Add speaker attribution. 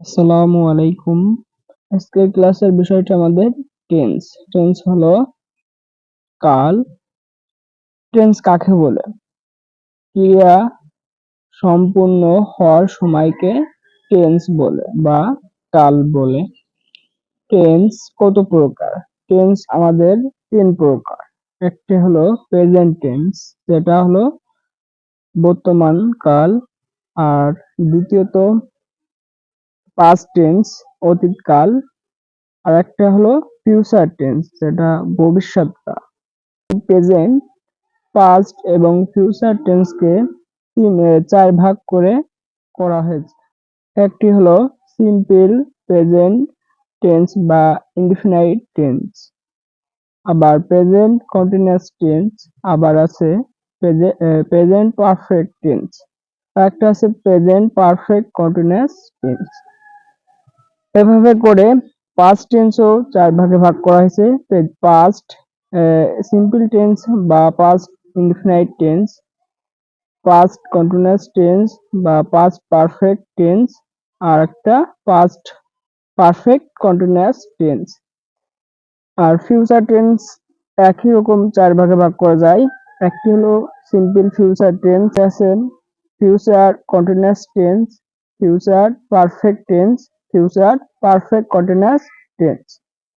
Speaker 1: আসসালামু আলাইকুম। আজকের ক্লাসের বিষয়টা আমাদের টেন্স টেন্স হলো কাল। টেন্স কাকে বলে? ক্রিয়া সম্পূর্ণ হওয়ার সময়কে টেন্স বলে বা কাল বলে। টেন্স কত প্রকার? টেন্স আমাদের তিন প্রকার। একটি হলো প্রেজেন্ট টেন্স যেটা হলো বর্তমান কাল। আর দ্বিতীয়ত পাস্ট টেন্স অতীতকাল আর একটা হলো ফিউচার টেন্স যেটা ভবিষ্যৎকাল প্রেজেন্ট পাস্ট এবং ফিউচার টেন্সকে তিন চার ভাগ করে করা হয়েছে। একটি হলো সিম্পল প্রেজেন্ট টেন্স বা ইনডিফিনাইট টেন্স আবার প্রেজেন্ট কন্টিনিউয়াস টেন্স আবার আছে প্রেজেন্ট পারফেক্ট টেন্স একটা আছে প্রেজেন্ট পারফেক্ট কন্টিনিউয়াস টেন্স এভাবে করে পাস্ট টেন্সও চার ভাগে ভাগ করা হয়েছে। পাস্ট সিম্পল টেন্স বা past indefinite tense past continuous tense বা পাস্ট পারফেক্ট টেন্স আর একটা পাস্ট পারফেক্ট কন্টিনিউয়াস টেন্স আর ফিউচার টেন্স একই রকম চার ভাগে ভাগ করা যায়। একটি হলো সিম্পল ফিউচার টেন্স আছে future continuous tense future perfect tense future perfect continuous tense